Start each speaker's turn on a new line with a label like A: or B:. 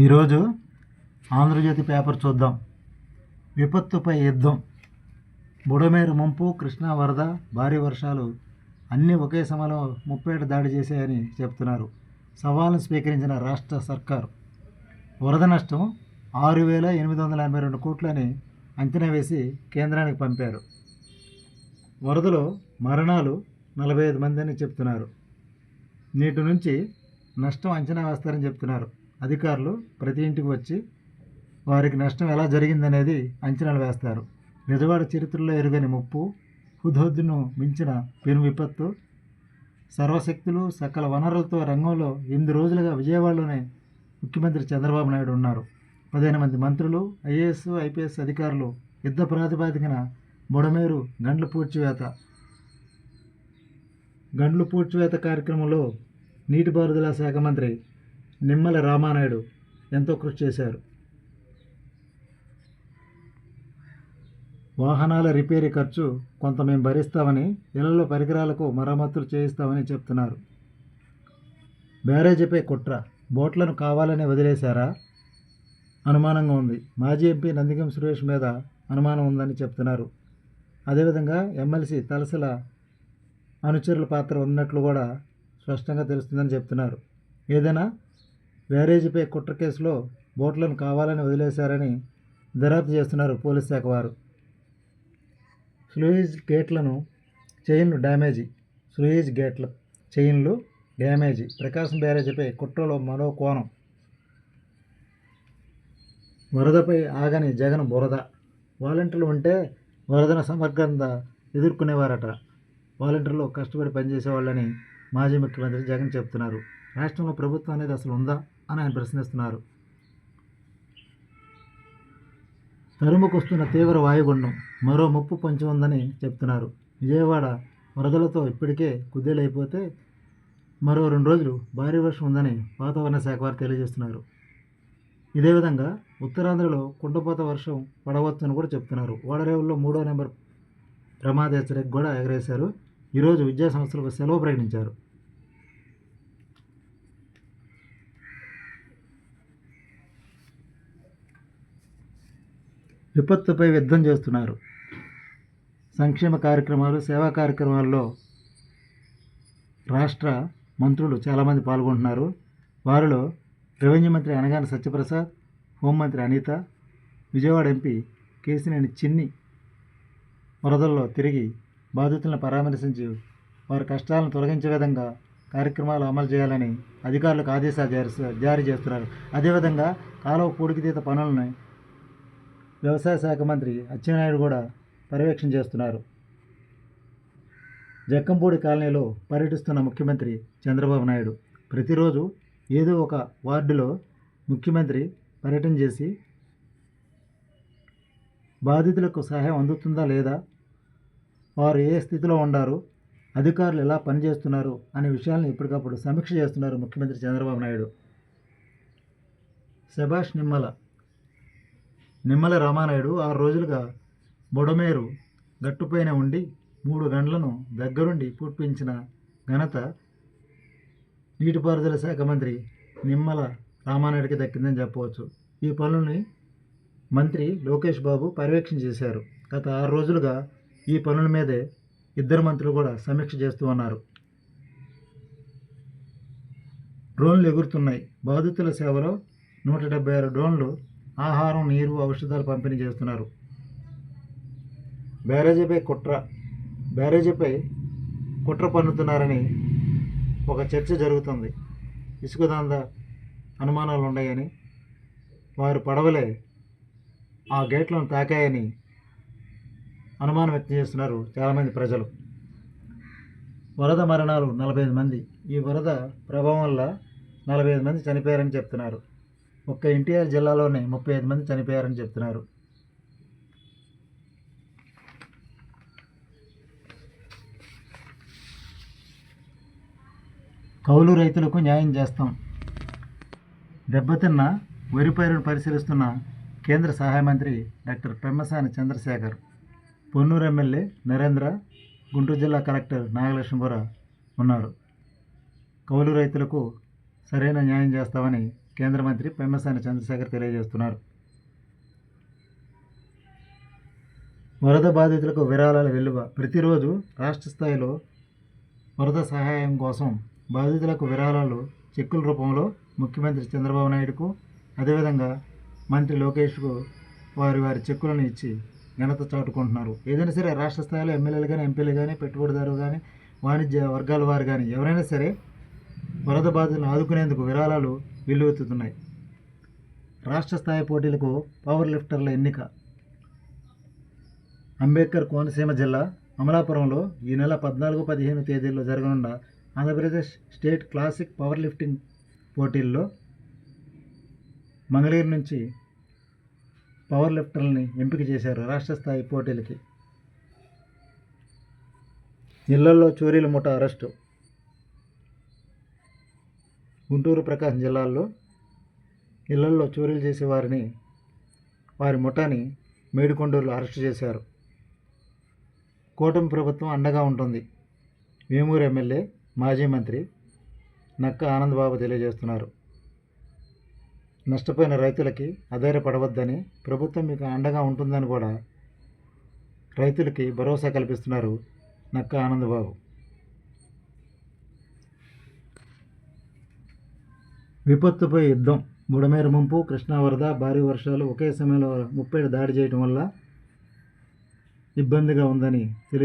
A: ఈరోజు ఆంధ్రజ్యోతి పేపర్ చూద్దాం. విపత్తుపై యుద్ధం. బుడమేరు ముంపు కృష్ణా వరద భారీ వర్షాలు అన్నీ ఒకే సమయంలో ముప్పేట దాడి చేశాయని చెప్తున్నారు. సవాల్ను స్వీకరించిన రాష్ట్ర సర్కారు. వరద నష్టం ఆరు వేల ఎనిమిది వందల ఎనభై రెండు కోట్లని అంచనా వేసి కేంద్రానికి పంపారు. వరదలో మరణాలు నలభై ఐదు మంది అని చెప్తున్నారు. నేటి నుంచి నష్టం అంచనా వేస్తారని చెప్తున్నారు. అధికారులు ప్రతి ఇంటికి వచ్చి వారికి నష్టం ఎలా జరిగిందనేది అంచనాలు వేస్తారు. నిజవాడ చరిత్రలో ఎరుగని ముప్పు హుద్హుద్దును మించిన పెను విపత్తు సర్వశక్తులు సకల వనరులతో రంగంలో ఎనిమిది రోజులుగా విజయవాడలోనే ముఖ్యమంత్రి చంద్రబాబు నాయుడు ఉన్నారు. పదిహేను మంది మంత్రులు ఐఏఎస్ ఐపీఎస్ అధికారులు యుద్ధ ప్రాతిపాదికన బుడమేరు గండ్ల పూడ్చివేత గండ్లు పూడ్చివేత కార్యక్రమంలో నీటిపారుదల శాఖ మంత్రి నిమ్మల రామానాయుడు ఎంతో కృషి చేశారు. వాహనాల రిపేరీ ఖర్చు కొంత మేము భరిస్తామని ఇళ్ళలో పరికరాలకు మరమ్మతులు చేయిస్తామని చెప్తున్నారు. బ్యారేజీపై కుట్ర బోట్లను కావాలని వదిలేశారా? అనుమానంగా ఉంది. మాజీ ఎంపీ నందిగం సురేష్ మీద అనుమానం ఉందని చెప్తున్నారు. అదేవిధంగా ఎమ్మెల్సీ తలసల అనుచరుల పాత్ర ఉన్నట్లు కూడా స్పష్టంగా తెలుస్తుందని చెప్తున్నారు. ఏదైనా బ్యారేజీపై కుట్ర కేసులో బోట్లను కావాలని వదిలేశారని దర్యాప్తు చేస్తున్నారు పోలీస్ శాఖ వారు. స్లూయిజ్ గేట్లను చైన్లు డ్యామేజీ. స్లూయిజ్ గేట్ల చైన్లు డ్యామేజీ. ప్రకాశం బ్యారేజీపై కుట్రలో మరో కోణం. వరదపై ఆగని జగన్ బురద. వాలంటీర్లు ఉంటే వరదను సమగ్రంగా ఎదుర్కొనేవారట. వాలంటీర్లు కష్టపడి పనిచేసేవాళ్ళని మాజీ ముఖ్యమంత్రి జగన్ చెప్తున్నారు రాష్ట్రంలో ప్రభుత్వం అనేది అసలు ఉందా? అని ఆయన ప్రశ్నిస్తున్నారు. తరుముకొస్తున్న తీవ్ర వాయుగుండం మరో ముప్పు పొంచి ఉందని చెప్తున్నారు. విజయవాడ వరదలతో ఇప్పటికే కుదేలైపోతే మరో రెండు రోజులు భారీ వర్షం ఉందని వాతావరణ శాఖ వారు తెలియజేస్తున్నారు. ఇదే విధంగా ఉత్తరాంధ్రలో కుండపోత వర్షం పడవచ్చని కూడా చెప్తున్నారు. ఓడరేవుల్లో మూడో నెంబర్ ప్రమాద హెచ్చరిక కూడా ఎగరేశారు. ఈరోజు విద్యా సంస్థలకు సెలవు ప్రకటించారు. విపత్తుపై యుద్ధం చేస్తున్నారు. సంక్షేమ కార్యక్రమాలు సేవా కార్యక్రమాల్లో రాష్ట్ర మంత్రులు చాలామంది పాల్గొంటున్నారు. వారిలో రెవెన్యూ మంత్రి అనగాని సత్యప్రసాద్ హోంమంత్రి అనిత విజయవాడ ఎంపీ కేసినేని చిన్ని వరదల్లో తిరిగి బాధితులను పరామర్శించి వారి కష్టాలను తొలగించే విధంగా కార్యక్రమాలు అమలు చేయాలని అధికారులకు ఆదేశాలు జారీ జారీ చేస్తున్నారు. అదేవిధంగా కాలువ పూడికితీత పనులను వ్యవసాయ శాఖ మంత్రి అచ్చెన్నాయుడు కూడా పర్యవేక్షణ చేస్తున్నారు. జక్కంపూడి కాలనీలో పర్యటిస్తున్న ముఖ్యమంత్రి చంద్రబాబు నాయుడు ప్రతిరోజు ఏదో ఒక వార్డులో ముఖ్యమంత్రి పర్యటన చేసి బాధితులకు సహాయం అందుతుందా లేదా వారు ఏ స్థితిలో ఉన్నారు అధికారులు ఎలా పనిచేస్తున్నారు అనే విషయాలను ఎప్పటికప్పుడు సమీక్ష చేస్తున్నారు ముఖ్యమంత్రి చంద్రబాబు నాయుడు. శభాష్ నిమ్మల నిమ్మల రామానాయుడు ఆరు రోజులుగా బుడమేరు గట్టుపైన ఉండి మూడు గంటలను దగ్గరుండి పుట్టించిన ఘనత నీటిపారుదల శాఖ మంత్రి నిమ్మల రామానాయుడికి దక్కిందని చెప్పవచ్చు. ఈ పనుల్ని మంత్రి లోకేష్ బాబు పర్యవేక్షణ చేశారు. గత ఆరు రోజులుగా ఈ పనుల మీదే ఇద్దరు మంత్రులు కూడా సమీక్ష చేస్తూ ఉన్నారు. డ్రోన్లు ఎగురుతున్నాయి. బాధితుల సేవలో నూట డెబ్బై ఆరు డ్రోన్లు ఆహారం నీరు ఔషధాలు పంపిణీ చేస్తున్నారు. బ్యారేజీపై కుట్ర బ్యారేజీపై కుట్ర పన్నుతున్నారని ఒక చర్చ జరుగుతుంది. ఇసుక దంద అనుమానాలు ఉన్నాయని వారు పడవలే ఆ గేట్లను తాకాయని అనుమానం వ్యక్తం చేస్తున్నారు చాలామంది ప్రజలు. వరద మరణాలు నలభై ఐదు మంది. ఈ వరద ప్రభావం వల్ల నలభై ఐదు మంది చనిపోయారని చెప్తున్నారు. ఒక్క ఎన్టీఆర్ జిల్లాలోనే ముప్పై ఐదు మంది చనిపోయారని చెప్తున్నారు. కౌలు రైతులకు న్యాయం చేస్తాం. దెబ్బతిన్న వరి పైరును పరిశీలిస్తున్న కేంద్ర సహాయ మంత్రి డాక్టర్ పెమ్మసాని చంద్రశేఖర్ పొన్నూరు ఎమ్మెల్యే నరేంద్ర గుంటూరు జిల్లా కలెక్టర్ నాగలక్ష్మి ఉన్నారు. కౌలు రైతులకు సరైన న్యాయం చేస్తామని కేంద్ర మంత్రి పెమ్మసాని చంద్రశేఖర్ తెలియజేస్తున్నారు. వరద బాధితులకు విరాళాల వెలువ ప్రతిరోజు రాష్ట్ర స్థాయిలో వరద సహాయం కోసం బాధితులకు విరాళాలు చెక్కుల రూపంలో ముఖ్యమంత్రి చంద్రబాబు నాయుడుకు అదేవిధంగా మంత్రి లోకేష్కు వారి వారి చెక్కులను ఇచ్చి ఘనత చాటుకుంటున్నారు. ఏదైనా సరే రాష్ట్ర స్థాయిలో ఎమ్మెల్యేలు కానీ ఎంపీలు కానీ పెట్టుబడిదారులు కానీ వాణిజ్య వర్గాల వారు కానీ ఎవరైనా సరే వరద బాధితులను ఆదుకునేందుకు విరాళాలు వెల్లువెత్తుతున్నాయి. రాష్ట్ర స్థాయి పోటీలకు పవర్ లిఫ్టర్ల ఎన్నిక. అంబేద్కర్ కోనసీమ జిల్లా అమలాపురంలో ఈ నెల పద్నాలుగు పదిహేను తేదీల్లో జరగనున్న Andhra Pradesh state classic power lifting పోటీల్లో మంగళగిరి నుంచి పవర్ లిఫ్టర్లని ఎంపిక చేశారు రాష్ట్ర స్థాయి పోటీలకి. ఇళ్ళలో చోరీల ముఠ అరెస్టు. గుంటూరు ప్రకాశం జిల్లాల్లో ఇళ్ళల్లో చోరీలు చేసే వారిని వారి ముఠాని మేడికొండూరులో అరెస్ట్ చేశారు. కూటమి ప్రభుత్వం అండగా ఉంటుంది. వేమూరు ఎమ్మెల్యే మాజీ మంత్రి నక్క ఆనందబాబు తెలియజేస్తున్నారు. నష్టపోయిన రైతులకి అధైర్యపడవద్దని ప్రభుత్వం మీకు అండగా ఉంటుందని కూడా రైతులకి భరోసా కల్పిస్తున్నారు నక్క ఆనందబాబు. విపత్తుపై యుద్ధం బుడమేర ముంపు కృష్ణా వరద భారీ వర్షాలు ఒకే సమయంలో ముప్పై దాడి చేయటం వల్ల ఇబ్బందిగా ఉందని తెలియ